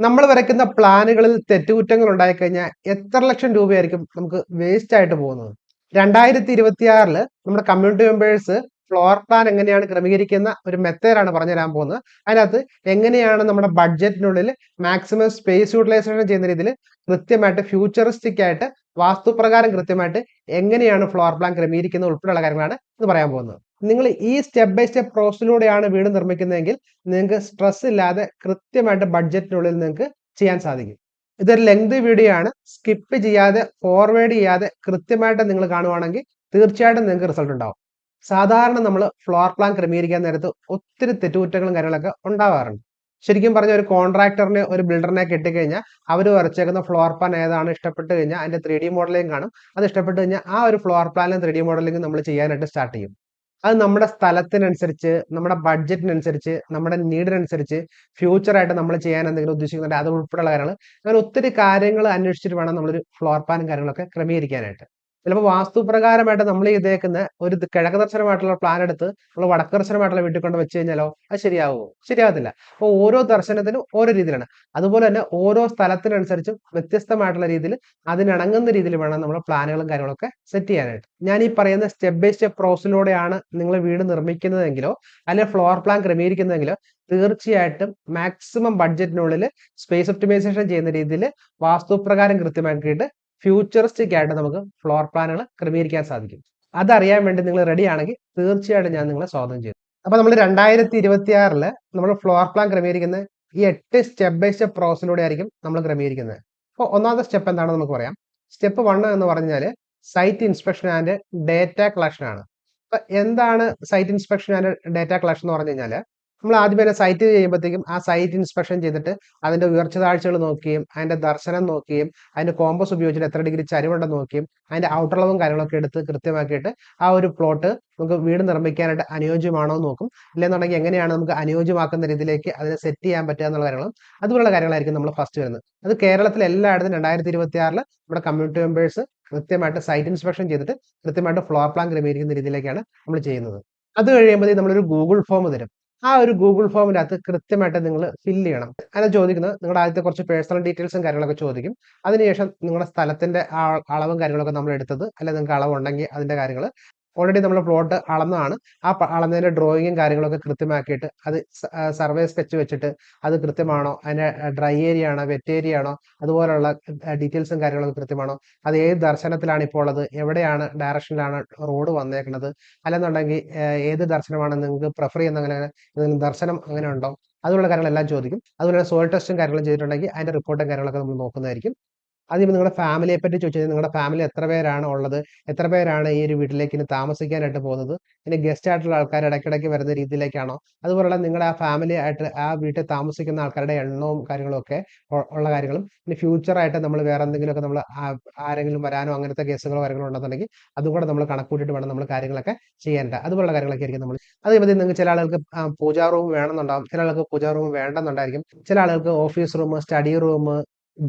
നമ്മൾ വരയ്ക്കുന്ന പ്ലാനുകളിൽ തെറ്റുകുറ്റങ്ങൾ ഉണ്ടായിക്കഴിഞ്ഞാൽ എത്ര ലക്ഷം രൂപയായിരിക്കും നമുക്ക് വേസ്റ്റ് ആയിട്ട് പോകുന്നത്? രണ്ടായിരത്തി ഇരുപത്തി ആറിൽ നമ്മുടെ കമ്മ്യൂണിറ്റി മെമ്പേഴ്സ് ഫ്ലോർ പ്ലാൻ എങ്ങനെയാണ് ക്രമീകരിക്കുന്ന ഒരു മെത്തേഡാണ് പറഞ്ഞു തരാൻ പോകുന്നത്. അതിനകത്ത് എങ്ങനെയാണ് നമ്മുടെ ബഡ്ജറ്റിനുള്ളിൽ മാക്സിമം സ്പേസ് യൂട്ടിലൈസേഷൻ ചെയ്യുന്ന രീതിയിൽ കൃത്യമായിട്ട് ഫ്യൂച്ചറിസ്റ്റിക് ആയിട്ട് വാസ്തുപ്രകാരം കൃത്യമായിട്ട് എങ്ങനെയാണ് ഫ്ലോർ പ്ലാൻ ക്രമീകരിക്കുന്നത് ഉൾപ്പെടെയുള്ള കാര്യങ്ങളാണ് ഇത് പറയാൻ പോകുന്നത്. നിങ്ങൾ ഈ സ്റ്റെപ്പ് ബൈ സ്റ്റെപ്പ് പ്രോസസ്സിലൂടെയാണ് വീട് നിർമ്മിക്കുന്നതെങ്കിൽ നിങ്ങൾക്ക് സ്ട്രെസ് ഇല്ലാതെ കൃത്യമായിട്ട് ബഡ്ജറ്റിനുള്ളിൽ നിങ്ങൾക്ക് ചെയ്യാൻ സാധിക്കും. ഇതൊരു ലെങ്ത് വീഡിയോ ആണ്. സ്കിപ്പ് ചെയ്യാതെ ഫോർവേഡ് ചെയ്യാതെ കൃത്യമായിട്ട് നിങ്ങൾ കാണുവാണെങ്കിൽ തീർച്ചയായിട്ടും നിങ്ങൾക്ക് റിസൾട്ട് ഉണ്ടാവും. സാധാരണ നമ്മൾ ഫ്ലോർ പ്ലാൻ ക്രമീകരിക്കാൻ നേരത്ത് ഒത്തിരി തെറ്റുകുറ്റങ്ങളും കാര്യങ്ങളൊക്കെ ഉണ്ടാവാറുണ്ട്. ശരിക്കും പറഞ്ഞ ഒരു കോൺട്രാക്ടറിനെ ഒരു ബിൽഡറിനെ കിട്ടിക്കഴിഞ്ഞാൽ അവർ വരച്ചേക്കുന്ന ഫ്ലോർ പ്ലാൻ ഏതാണ് ഇഷ്ടപ്പെട്ട് കഴിഞ്ഞാൽ അതിന്റെ ത്രീ ഡി മോഡലിംഗ് കാണും. അത് ഇഷ്ടപ്പെട്ട് കഴിഞ്ഞാൽ ആ ഒരു ഫ്ലോർ പ്ലാനും ത്രീ ഡി മോഡലിംഗ് നമ്മൾ ചെയ്യാനായിട്ട് സ്റ്റാർട്ട് ചെയ്യും. അത് നമ്മുടെ സ്ഥലത്തിനനുസരിച്ച് നമ്മുടെ ബഡ്ജറ്റിനനുസരിച്ച് നമ്മുടെ നീഡിനനുസരിച്ച് ഫ്യൂച്ചറായിട്ട് നമ്മൾ ചെയ്യാൻ എന്തെങ്കിലും ഉദ്ദേശിക്കുന്നുണ്ട്. അത് ഉൾപ്പെടെയുള്ള കാര്യങ്ങൾ. അങ്ങനെ ഒത്തിരി കാര്യങ്ങൾ അന്വേഷിച്ചിട്ട് വേണം നമ്മളൊരു ഫ്ലോർ പ്ലാനും കാര്യങ്ങളൊക്കെ ക്രമീകരിക്കാനായിട്ട്. ചിലപ്പോൾ വാസ്തുപ്രകാരമായിട്ട് നമ്മൾ ചെയ്തേക്കുന്ന ഒരു കിഴക്ക് ദർശനമായിട്ടുള്ള പ്ലാൻ എടുത്ത് നമ്മൾ വടക്ക് ദർശനമായിട്ടുള്ള വീട്ടിൽ കൊണ്ട് വെച്ച് കഴിഞ്ഞാലോ അത് ശരിയാവുമോ ശരിയാവത്തില്ല. അപ്പോൾ ഓരോ ദർശനത്തിനും ഓരോ രീതിയിലാണ്. അതുപോലെ തന്നെ ഓരോ സ്ഥലത്തിനനുസരിച്ചും വ്യത്യസ്തമായിട്ടുള്ള രീതിയിൽ അതിനിണങ്ങുന്ന രീതിയിൽ വേണം നമ്മൾ പ്ലാനുകളും കാര്യങ്ങളൊക്കെ സെറ്റ് ചെയ്യാനായിട്ട്. ഞാൻ ഈ പറയുന്ന സ്റ്റെപ്പ് ബൈ സ്റ്റെപ്പ് പ്രോസസ്സിലൂടെയാണ് നിങ്ങൾ വീട് നിർമ്മിക്കുന്നതെങ്കിലോ അല്ലെങ്കിൽ ഫ്ലോർ പ്ലാൻ ക്രമീകരിക്കുന്നതെങ്കിലോ തീർച്ചയായിട്ടും മാക്സിമം ബഡ്ജറ്റിനുള്ളിൽ സ്പേസ് ഒപ്റ്റിമൈസേഷൻ ചെയ്യുന്ന രീതിയിൽ വാസ്തുപ്രകാരം കൃത്യമാക്കിയിട്ട് ഫ്യൂച്ചറിസ്റ്റിക് ആയിട്ട് നമുക്ക് ഫ്ലോർ പ്ലാനുകൾ ക്രമീകരിക്കാൻ സാധിക്കും. അതറിയാൻ വേണ്ടി നിങ്ങൾ റെഡി ആണെങ്കിൽ തീർച്ചയായിട്ടും ഞാൻ നിങ്ങളെ സ്വാഗതം ചെയ്യും. അപ്പൊ നമ്മൾ രണ്ടായിരത്തി ഇരുപത്തി ആറിൽ നമ്മൾ ഫ്ലോർ പ്ലാൻ ക്രമീകരിക്കുന്ന ഈ എട്ട് സ്റ്റെപ്പ് ബൈ സ്റ്റെപ്പ് പ്രോസസ്സിലൂടെ ആയിരിക്കും നമ്മൾ ക്രമീകരിക്കുന്നത്. അപ്പോൾ ഒന്നാമത്തെ സ്റ്റെപ്പ് എന്താണെന്ന് നമുക്ക് പറയാം. സ്റ്റെപ്പ് വൺ എന്ന് പറഞ്ഞാൽ site inspection and data collection ആണ്. അപ്പൊ എന്താണ് site inspection and data collection എന്ന് പറഞ്ഞു കഴിഞ്ഞാൽ നമ്മൾ ആദ്യം തന്നെ സൈറ്റ് ചെയ്യുമ്പോഴത്തേക്കും ആ സൈറ്റ് ഇൻസ്പെക്ഷൻ ചെയ്തിട്ട് അതിന്റെ ഉയർച്ച താഴ്ചകൾ നോക്കുകയും അതിന്റെ ദർശനം നോക്കുകയും അതിന്റെ കോമ്പസ് ഉപയോഗിച്ചിട്ട് എത്ര ഡിഗ്രി ചരിവുണ്ടെന്ന് നോക്കിയും അതിന്റെ ഔട്ടളവും കാര്യങ്ങളൊക്കെ എടുത്ത് കൃത്യമാക്കിയിട്ട് ആ ഒരു പ്ലോട്ട് നമുക്ക് വീട് നിർമ്മിക്കാനായിട്ട് അനുയോജ്യമാണോ എന്ന് നോക്കും. ഇല്ലെന്നുണ്ടെങ്കിൽ എങ്ങനെയാണ് നമുക്ക് അനുയോജ്യമാക്കുന്ന രീതിയിലേക്ക് അതിനെ സെറ്റ് ചെയ്യാൻ പറ്റുക എന്നുള്ള കാര്യങ്ങളും അതുപോലുള്ള കാര്യങ്ങളായിരിക്കും നമ്മൾ ഫസ്റ്റ് വരുന്നത്. അത് കേരളത്തിൽ എല്ലായിടത്തും രണ്ടായിരത്തി ഇരുപത്തി ആറിൽ നമ്മുടെ കമ്മ്യൂണിറ്റി മെമ്പേഴ്സ് കൃത്യമായിട്ട് സൈറ്റ് ഇൻസ്പെക്ഷൻ ചെയ്തിട്ട് കൃത്യമായിട്ട് ഫ്ലോർ പ്ലാൻ ക്രമീകരിക്കുന്ന രീതിയിലേക്കാണ് നമ്മൾ ചെയ്യുന്നത്. അത് കഴിയുമ്പോഴത്തേക്കും നമ്മളൊരു ഗൂഗിൾ ഫോം തരും. ആ ഒരു ഗൂഗിൾ ഫോമിന്റെ അകത്ത് കൃത്യമായിട്ട് നിങ്ങൾ ഫില്ല് ചെയ്യണം. അങ്ങനെ ചോദിക്കുന്നത് നിങ്ങളുടെ ആദ്യത്തെ കുറച്ച് പേഴ്സണൽ ഡീറ്റെയിൽസും കാര്യങ്ങളൊക്കെ ചോദിക്കും. അതിനുശേഷം നിങ്ങളുടെ സ്ഥലത്തിന്റെ അളവും കാര്യങ്ങളൊക്കെ നമ്മൾ എടുത്തത് അല്ലെങ്കിൽ നിങ്ങൾക്ക് അളവുണ്ടെങ്കിൽ അതിന്റെ കാര്യങ്ങൾ ഓൾറെഡി നമ്മൾ പ്ലോട്ട് അളന്നതാണ്. ആ അളന്നതിന്റെ ഡ്രോയിങ്ങും കാര്യങ്ങളൊക്കെ കൃത്യമാക്കിയിട്ട് അത് സർവേ സ്കെച്ച് വെച്ചിട്ട് അത് കൃത്യമാണോ? അതിന്റെ ഡ്രൈ ഏരിയ ആണോ? വെറ്റ് ഏരിയ ആണോ? അതുപോലുള്ള ഡീറ്റെയിൽസും കാര്യങ്ങളൊക്കെ കൃത്യമാണോ? അത് ഏത് ദർശനത്തിലാണ് ഇപ്പോൾ ഉള്ളത്? എവിടെയാണ് ഡയറക്ഷനിലാണ് റോഡ് വന്നേക്കുന്നത്? അല്ലെന്നുണ്ടെങ്കിൽ ഏത് ദർശനമാണ് നിങ്ങൾക്ക് പ്രിഫർ ചെയ്യുന്ന അങ്ങനെ എന്തെങ്കിലും ദർശനം അങ്ങനെ ഉണ്ടോ? അതുപോലുള്ള കാര്യങ്ങളെല്ലാം ചോദിക്കും. അതുപോലെ സോയിൽ ടെസ്റ്റും കാര്യങ്ങളും ചെയ്തിട്ടുണ്ടെങ്കിൽ അതിന്റെ റിപ്പോർട്ടും കാര്യങ്ങളൊക്കെ നമ്മൾ നോക്കുന്നതായിരിക്കും. ആദ്യം നിങ്ങളുടെ ഫാമിലിയെ പറ്റി ചോദിച്ചാൽ നിങ്ങളുടെ ഫാമിലി എത്ര പേരാണ് ഉള്ളത്? എത്ര പേരാണ് ഈ ഒരു വീട്ടിലേക്ക് ഇനി താമസിക്കാനായിട്ട് പോകുന്നത്? ഇനി ഗസ്റ്റ് ആയിട്ടുള്ള ആൾക്കാർ ഇടയ്ക്കിടയ്ക്ക് വരുന്ന രീതിയിലേക്കാണോ? അതുപോലുള്ള നിങ്ങളുടെ ആ ഫാമിലി ആയിട്ട് ആ വീട്ടിൽ താമസിക്കുന്ന ആൾക്കാരുടെ എണ്ണവും കാര്യങ്ങളും ഒക്കെ ഉള്ള കാര്യങ്ങളും. ഇനി ഫ്യൂച്ചറായിട്ട് നമ്മൾ വേറെ എന്തെങ്കിലുമൊക്കെ നമ്മൾ ആരെങ്കിലും വരാനോ അങ്ങനത്തെ കേസുകളോ കാര്യങ്ങളോ ഉണ്ടെന്നുണ്ടെങ്കിൽ അതും കൂടെ നമ്മൾ കണക്കൂട്ടിയിട്ട് വേണം നമ്മൾ കാര്യങ്ങളൊക്കെ ചെയ്യേണ്ട. അതുപോലുള്ള കാര്യങ്ങളൊക്കെ ആയിരിക്കും നമ്മൾ അതേപോലെ നിങ്ങൾക്ക് ചില ആളുകൾക്ക് പൂജാ റൂം വേണമെന്നുണ്ടാവും. ചില ആൾക്ക് പൂജാ റൂം വേണ്ടെന്നുണ്ടായിരിക്കും. ചില ആളുകൾക്ക് office room study room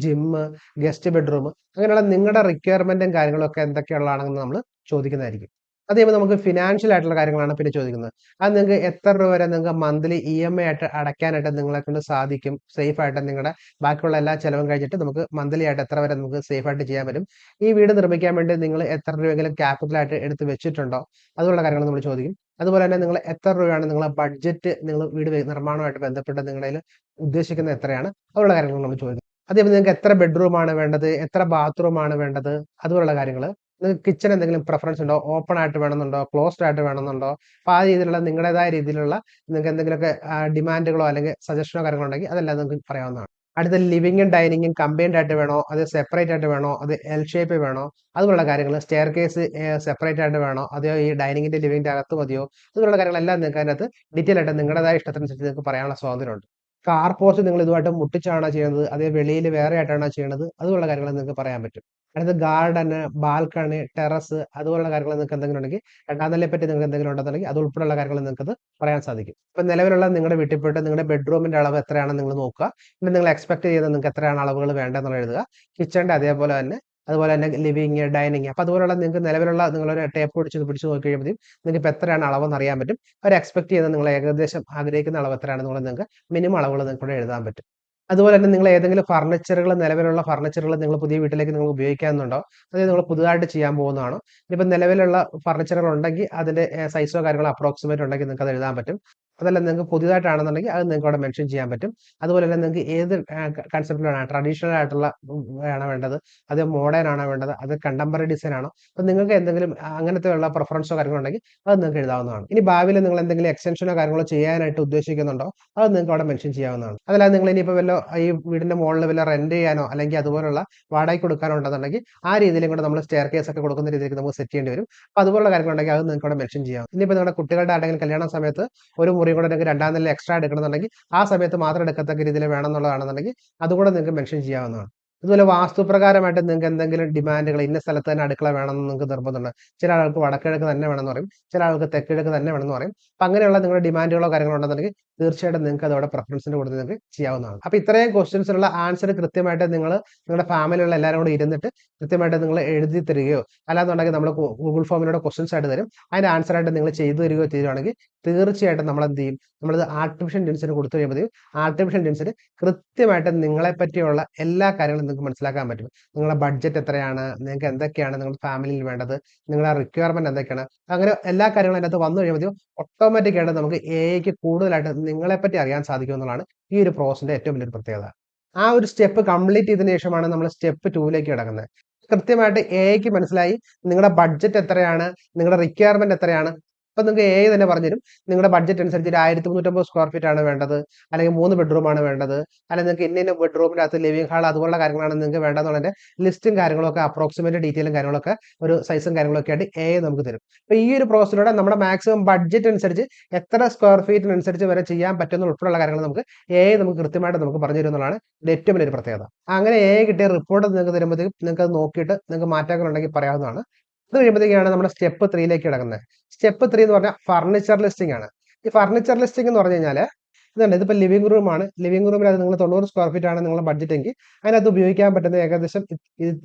gym guest bedroom അങ്ങനെയുള്ള നിങ്ങളുടെ റിക്വയർമെന്റും കാര്യങ്ങളൊക്കെ എന്തൊക്കെയുള്ളതാണെന്ന് നമ്മൾ ചോദിക്കുന്നതായിരിക്കും. അതേപോലെ നമുക്ക് ഫിനാൻഷ്യൽ ആയിട്ടുള്ള കാര്യങ്ങളാണ് പിന്നെ ചോദിക്കുന്നത്. അത് നിങ്ങൾക്ക് എത്ര രൂപ വരെ നിങ്ങൾക്ക് മന്ത്ലി ഇ എം ഐ ആയിട്ട് അടയ്ക്കാനായിട്ട് നിങ്ങളെ കൊണ്ട് സാധിക്കും? സേഫ് ആയിട്ട് നിങ്ങളുടെ ബാക്കിയുള്ള എല്ലാ ചിലവും കഴിഞ്ഞിട്ട് നമുക്ക് മന്ത്ലി ആയിട്ട് എത്ര വരെ നമുക്ക് സേഫ് ആയിട്ട് ചെയ്യാൻ പറ്റും? ഈ വീട് നിർമ്മിക്കാൻ വേണ്ടി നിങ്ങൾ എത്ര രൂപയെങ്കിലും ക്യാപിറ്റലായിട്ട് എടുത്ത് വെച്ചിട്ടുണ്ടോ? അതുപോലുള്ള കാര്യങ്ങൾ നമ്മൾ ചോദിക്കും. അതുപോലെ തന്നെ നിങ്ങൾ എത്ര രൂപയാണ് നിങ്ങളെ ബഡ്ജറ്റ് നിങ്ങൾ വീട് നിർമ്മാണമായിട്ട് ബന്ധപ്പെട്ട് നിങ്ങളുടെ ഉദ്ദേശിക്കുന്നത് എത്രയാണ്? അതുള്ള കാര്യങ്ങൾ നമ്മൾ ചോദിക്കും. അതേപോലെ നിങ്ങൾക്ക് എത്ര ബെഡ്റൂം ആണ് വേണ്ടത്? എത്ര ബാത്റൂം ആണ് വേണ്ടത്? അതുപോലുള്ള കാര്യങ്ങൾ നിങ്ങൾക്ക് കിച്ചൺ എന്തെങ്കിലും പ്രിഫറൻസ് ഉണ്ടോ? ഓപ്പൺ ആയിട്ട് വേണമെന്നുണ്ടോ? ക്ലോസ്ഡ് ആയിട്ട് വേണമെന്നുണ്ടോ? അപ്പോൾ ആ രീതിയിലുള്ള നിങ്ങളുടേതായ രീതിയിലുള്ള നിങ്ങൾക്ക് എന്തെങ്കിലുമൊക്കെ ഡിമാൻഡുകളോ അല്ലെങ്കിൽ സജഷനോ കാര്യങ്ങളോ ഉണ്ടെങ്കിൽ അതെല്ലാം നിങ്ങൾക്ക് പറയാവുന്നതാണ്. അടുത്ത ലിവിങ്ങും ഡൈനിങ്ങും കമ്പൈൻഡ് ആയിട്ട് വേണോ? അത് സെപ്പറേറ്റ് ആയിട്ട് വേണോ? അത് എൽ ഷേപ്പ് വേണോ? അതുപോലുള്ള കാര്യങ്ങൾ സ്റ്റെയർ കേസ് സെപ്പറേറ്റ് ആയിട്ട് വേണോ? അതോ ഈ ഡൈനിങ്ങിന്റെ ലിവിങ്ങിന്റെ അകത്ത് മതിയോ? അതുപോലുള്ള കാര്യങ്ങളെല്ലാം നിങ്ങൾക്ക് അതിനകത്ത് ഡീറ്റെയിൽ ആയിട്ട് നിങ്ങളുടേതായ ഇഷ്ടത്തിനനുസരിച്ച് നിങ്ങൾക്ക് പറയാനുള്ള സ്വാതന്ത്ര്യമുണ്ട്. കാർ പോസ്റ്റ് നിങ്ങൾ ഇതുമായിട്ട് മുട്ടിച്ചാണോ ചെയ്യുന്നത്? അതേ വെളിയിൽ വേറെ ആയിട്ടാണ് ചെയ്യുന്നത്? അതുപോലുള്ള കാര്യങ്ങൾ നിങ്ങൾക്ക് പറയാൻ പറ്റും. അടുത്ത ഗാർഡന് ബാൽക്കണി ടെറസ് അതുപോലുള്ള കാര്യങ്ങൾ നിങ്ങൾക്ക് എന്തെങ്കിലും ഉണ്ടെങ്കിൽ രണ്ടാം നിലയെ പറ്റി നിങ്ങൾക്ക് എന്തെങ്കിലും ഉണ്ടെന്നുണ്ടെങ്കിൽ അത് ഉൾപ്പെടെയുള്ള കാര്യങ്ങൾ നിങ്ങൾക്ക് പറയാൻ സാധിക്കും. ഇപ്പൊ നിലവിലുള്ള നിങ്ങളുടെ വീട്ടിൽ പോയിട്ട് നിങ്ങളുടെ ബെഡ്റൂമിന്റെ അളവ് എത്രയാണെന്ന് നിങ്ങൾ നോക്കുക. പിന്നെ നിങ്ങൾ എക്സ്പെക്ട് ചെയ്യുന്നത് നിങ്ങൾക്ക് എത്രയാണ് അളവുകൾ വേണ്ടതെന്നുള്ള എഴുതുക. കിച്ചണിന്റെ അതേപോലെ തന്നെ അതുപോലെ തന്നെ ലിവിങ് ഡൈനിങ് അപ്പൊ അതുപോലുള്ള നിങ്ങൾക്ക് നിലവിലുള്ള നിങ്ങളൊരു ടേപ്പ് പിടിച്ച് പിടിച്ച് നോക്കി കഴിയുമ്പോഴത്തേക്കും നിങ്ങൾക്ക് ഇപ്പോൾ എത്രയാണ് അളവെന്ന് അറിയാൻ പറ്റും. അവർ എക്സ്പെക്ട് ചെയ്യുന്നത് നിങ്ങൾ ഏകദേശം ആഗ്രഹിക്കുന്ന അളവ് എത്രയാണ് നിങ്ങൾ നിങ്ങൾക്ക് മിനിമം അളവുകൾ നിങ്ങൾക്ക് എഴുതാൻ പറ്റും. അതുപോലെ തന്നെ നിങ്ങൾ ഏതെങ്കിലും ഫർണിച്ചറുകൾ നിലവിലുള്ള ഫർണിച്ചറുകൾ നിങ്ങൾ പുതിയ വീട്ടിലേക്ക് നിങ്ങൾ ഉപയോഗിക്കാമെന്നുണ്ടോ അതായത് നിങ്ങൾ പുതുതായിട്ട് ചെയ്യാൻ പോകുന്നതാണോ? ഇനിയിപ്പോൾ നിലവിലുള്ള ഫർണിച്ചറുകൾ ഉണ്ടെങ്കിൽ അതിന്റെ സൈസോ കാര്യങ്ങളോ അപ്രോക്സിമേറ്റ് ഉണ്ടെങ്കിൽ നിങ്ങൾക്ക് അത് എഴുതാൻ പറ്റും. അതല്ല നിങ്ങൾക്ക് പുതിയതായിട്ടാണെന്നുണ്ടെങ്കിൽ അത് നിങ്ങൾക്ക് അവിടെ മെൻഷൻ ചെയ്യാൻ പറ്റും. അതുപോലെ തന്നെ നിങ്ങൾക്ക് ഏത് കൺസെപ്റ്റിലാണ് ട്രഡീഷണൽ ആയിട്ടുള്ള ആണോ വേണ്ടത്? അത് മോഡേൺ ആണോ വേണ്ടത്? അത് കണ്ടംപററി ഡിസൈൻ ആണോ? അപ്പം നിങ്ങൾക്ക് എന്തെങ്കിലും അങ്ങനത്തെ ഉള്ള പ്രിഫറൻസോ കാര്യങ്ങളോ ഉണ്ടെങ്കിൽ അത് നിങ്ങൾക്ക് എഴുതാവുന്നതാണ്. ഇനി ഭാവിയിൽ നിങ്ങൾ എന്തെങ്കിലും എക്സ്റ്റൻഷനോ കാര്യങ്ങളോ ചെയ്യാനായിട്ട് ഉദ്ദേശിക്കുന്നുണ്ടോ? അത് നിങ്ങൾക്ക് അവിടെ മെൻഷൻ ചെയ്യാവുന്നതാണ്. അതല്ലാതെ നിങ്ങൾ ഇനിയിപ്പോൾ വല്ല ഈ വീടിന്റെ മുകളിൽ വല്ല റെന്റ് ചെയ്യാനോ അല്ലെങ്കിൽ അതുപോലുള്ള വാടകയ്ക്ക് കൊടുക്കാനോ ഉണ്ടെന്നുണ്ടെങ്കിൽ ആ രീതിയിലും കൂടെ നമ്മൾ സ്റ്റെയർ കേസ് ഒക്കെ കൊടുക്കുന്ന രീതിയിലേക്ക് നമുക്ക് സെറ്റ് ചെയ്യേണ്ടി വരും. അപ്പോൾ അതുപോലുള്ള കാര്യങ്ങളുണ്ടെങ്കിൽ അത് നിങ്ങൾക്ക് മെൻഷൻ ചെയ്യാം. ഇനിയിപ്പോൾ നിങ്ങളുടെ കുട്ടികളുടെ ആരെങ്കിലും കല്യാണ സമയത്ത് ഒരു മുറി കൂടെ നിങ്ങൾക്ക് രണ്ടാം നില എക്സ്ട്രാ എടുക്കണമെന്നുണ്ടെങ്കിൽ ആ സമയത്ത് മാത്രം എടുക്കത്തക്ക രീതിയിൽ വേണമെന്നുള്ളതാണെന്നുണ്ടെങ്കിൽ അതുകൂടെ നിങ്ങൾക്ക് മെൻഷൻ ചെയ്യാവുന്നതാണ്. അതുപോലെ വാസ്തുപ്രകാരമായിട്ട് നിങ്ങൾക്ക് എന്തെങ്കിലും ഡിമാൻഡുകൾ ഇന്ന സ്ഥലത്ത് തന്നെ അടുക്കള വേണമെന്ന് നിങ്ങൾക്ക് നിർബന്ധമുണ്ട്. ചില ആൾക്ക് വടക്കിഴക്ക് തന്നെ വേണമെന്ന് പറയും. ചില ആൾക്ക് തെക്കിഴക്ക് തന്നെ വേണമെന്ന് പറയും. അപ്പം അങ്ങനെയുള്ള നിങ്ങളുടെ ഡിമാൻഡുകളോ കാര്യങ്ങളോ ഉണ്ടെന്നുണ്ടെങ്കിൽ തീർച്ചയായിട്ടും നിങ്ങൾക്ക് അതോടെ പ്രിഫറൻസിന് കൊടുത്ത് നിങ്ങൾക്ക് ചെയ്യാവുന്നതാണ്. അപ്പോൾ ഇത്രയും ക്വസ്റ്റ്യൻസിനുള്ള ആൻസർ കൃത്യമായിട്ട് നിങ്ങൾ നിങ്ങളുടെ ഫാമിലിയുള്ള എല്ലാവരും കൂടെ ഇരുന്നിട്ട് കൃത്യമായിട്ട് നിങ്ങൾ എഴുതി തരികയോ അല്ലാന്നുണ്ടെങ്കിൽ നമ്മൾ ഗൂഗിൾ ഫോമിലൂടെ ക്വസ്റ്റ്യൻസ് ആയിട്ട് തരും. അതിന്റെ ആൻസർ ആയിട്ട് നിങ്ങൾ ചെയ്തു തരികയോ ചെയ്യുകയാണെങ്കിൽ തീർച്ചയായിട്ടും നമ്മൾ എന്ത് ചെയ്യും നമ്മളത് ആർട്ടിഫിഷ്യൽ ഇന്റലിജൻസിന് കൊടുത്തു കഴിയുമ്പോഴത്തേക്കും ആർട്ടിഫിഷ്യൽ ഇന്റലിജൻസിന് കൃത്യമായിട്ട് നിങ്ങളെ പറ്റിയുള്ള എല്ലാ കാര്യങ്ങളും നിങ്ങൾക്ക് മനസ്സിലാക്കാൻ പറ്റും. നിങ്ങളുടെ ബഡ്ജറ്റ് എത്രയാണ്? നിങ്ങൾക്ക് എന്തൊക്കെയാണ് നിങ്ങളുടെ ഫാമിലിയിൽ വേണ്ടത്? നിങ്ങളുടെ റിക്വയർമെന്റ് എന്തൊക്കെയാണ്? അങ്ങനെ എല്ലാ കാര്യങ്ങളും അതിനകത്ത് വന്നു കഴിയുമ്പോഴത്തേക്കും ഓട്ടോമാറ്റിക് നമുക്ക് നമുക്ക് ഐക്ക് കൂടുതലായിട്ട് നിങ്ങളെ പറ്റി അറിയാൻ സാധിക്കും എന്നുള്ളതാണ് ഈ ഒരു പ്രോസസിന്റെ ഏറ്റവും വലിയൊരു പ്രത്യേകത. ആ ഒരു സ്റ്റെപ്പ് കംപ്ലീറ്റ് ചെയ്തതിനു ശേഷമാണ് നമ്മൾ സ്റ്റെപ്പ് ടൂവിലേക്ക് കിടക്കുന്നത്. കൃത്യമായിട്ട് എ ഐക്ക് മനസ്സിലായി നിങ്ങളുടെ ബഡ്ജറ്റ് എത്രയാണ് നിങ്ങളുടെ റിക്വയർമെന്റ് എത്രയാണ് അപ്പൊ നിങ്ങൾക്ക് എ തന്നെ പറഞ്ഞുതരും. നിങ്ങളുടെ ബഡ്ജറ്റ് അനുസരിച്ച് ഒരു ആയിരത്തി മുന്നൂറ്റമ്പത് സ്ക്വയർ ഫീറ്റ് ആണ് വേണ്ടത്. അല്ലെങ്കിൽ മൂന്ന് ബെഡ്റൂം ആണ് വേണ്ടത്. അല്ലെങ്കിൽ നിങ്ങൾക്ക് ഇന്ന ഇന്ന ബെഡ്റൂമിന്റെ അകത്ത് ലിവിംഗ് ഹാൾ അതുപോലുള്ള കാര്യങ്ങളാണ് നിങ്ങൾക്ക് വേണ്ടതെന്നുള്ളതിന്റെ ലിസ്റ്റും കാര്യങ്ങളൊക്കെ അപ്രോക്സിമേറ്റ് ഡീറ്റെയിലും കാര്യങ്ങളൊക്കെ ഒരു സൈസും കാര്യങ്ങളൊക്കെ ആയിട്ട് എ നമുക്ക് തരും. അപ്പോൾ ഈ ഒരു പ്രോസസ്സിലൂടെ നമ്മുടെ മാക്സിമം ബഡ്ജറ്റ് അനുസരിച്ച് എത്ര സ്ക്വയർ ഫീറ്റിനനുസരിച്ച് വരെ ചെയ്യാൻ പറ്റുന്ന ഉൾപ്പെടെയുള്ള കാര്യങ്ങൾ നമുക്ക് എ നമുക്ക് കൃത്യമായിട്ട് നമുക്ക് പറഞ്ഞു തരുന്നതാണ് ഏറ്റവും വലിയൊരു പ്രത്യേകത. അങ്ങനെ എ കിട്ടിയ റിപ്പോർട്ട് നിങ്ങൾക്ക് തരുമ്പോഴത്തേക്കും നിങ്ങൾക്ക് അത് നോക്കിയിട്ട് നിങ്ങൾക്ക് മാറ്റങ്ങളുണ്ടെങ്കിൽ പറയാവുന്നതാണ്. അത് കഴിയുമ്പോഴത്തേക്കാണ് നമ്മുടെ സ്റ്റെപ്പ് ത്രീയിലേക്ക് കിടക്കുന്നത്. സ്റ്റെപ്പ് ത്രീ എന്ന് പറഞ്ഞാൽ ഫർണിച്ചർ ലിസ്റ്റിംഗ് ആണ്. ഈ ഫർണിച്ചർ ലിസ്റ്റിംഗ് എന്ന് പറഞ്ഞു കഴിഞ്ഞാൽ ഇതുണ്ട്. ഇതിപ്പോൾ ലിവിംഗ് റൂം ആണ്. ലിവിംഗ് റൂമിൽ അത് നിങ്ങൾ തൊണ്ണൂറ് സ്ക്വയർ ഫീറ്റ് ആണ് നിങ്ങളുടെ ബഡ്ജറ്റ് എങ്കിൽ അതിനകത്ത് ഉപയോഗിക്കാൻ പറ്റുന്ന ഏകദേശം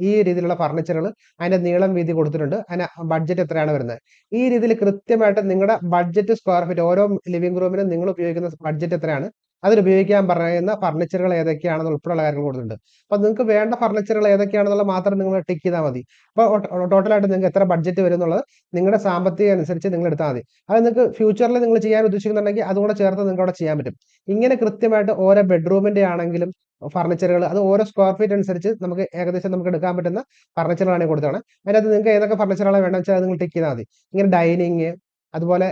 ഈ രീതിയിലുള്ള ഫർണിച്ചറുകൾ അതിന്റെ നീളം വീതി കൊടുത്തിട്ടുണ്ട്. അതിന് ബഡ്ജറ്റ് എത്രയാണ് വരുന്നത്? ഈ രീതിയിൽ കൃത്യമായിട്ട് നിങ്ങളുടെ ബഡ്ജറ്റ് സ്ക്വയർ ഫീറ്റ് ഓരോ ലിവിംഗ് റൂമിനും നിങ്ങൾ ഉപയോഗിക്കുന്ന ബഡ്ജറ്റ് എത്രയാണ്? അതിൽ ഉപയോഗിക്കാൻ പറയുന്ന ഫർണിച്ചറുകൾ ഏതൊക്കെയാണെന്ന് ഉൾപ്പെടെയുള്ള കാര്യങ്ങൾ കൊടുത്തിട്ടുണ്ട്. അപ്പോൾ നിങ്ങൾക്ക് വേണ്ട ഫർണിച്ചറുകൾ ഏതൊക്കെയാണെന്നുള്ള മാത്രം നിങ്ങൾ ടിക്ക് ചെയ്താൽ മതി. അപ്പോൾ ടോട്ടലായിട്ട് നിങ്ങൾക്ക് എത്ര ബഡ്ജറ്റ് വരും എന്നുള്ളത് നിങ്ങളുടെ സാമ്പത്തിക അനുസരിച്ച് നിങ്ങൾ എടുത്താൽ മതി. അത് നിങ്ങൾക്ക് ഫ്യൂച്ചറിൽ നിങ്ങൾ ചെയ്യാൻ ഉദ്ദേശിക്കുന്നുണ്ടെങ്കിൽ അതുകൂടെ ചേർത്ത് നിങ്ങൾക്ക് അവിടെ ചെയ്യാൻ പറ്റും. ഇങ്ങനെ കൃത്യമായിട്ട് ഓരോ ബെഡ്റൂമിന്റെ ആണെങ്കിലും ഫർണിച്ചറുകൾ അത് ഓരോ സ്ക്വയർ ഫീറ്റ് അനുസരിച്ച് നമുക്ക് ഏകദേശം നമുക്ക് എടുക്കാൻ പറ്റുന്ന ഫർണിച്ചറുകളാണ് കൊടുത്താണ് അതിനകത്ത് നിങ്ങൾക്ക് ഏതൊക്കെ ഫർണിച്ചറുകളാണ് വേണമെന്ന് വെച്ചാൽ നിങ്ങൾ ടിക്ക് ചെയ്താൽ മതി. ഇങ്ങനെ ഡൈനിങ് അതുപോലെ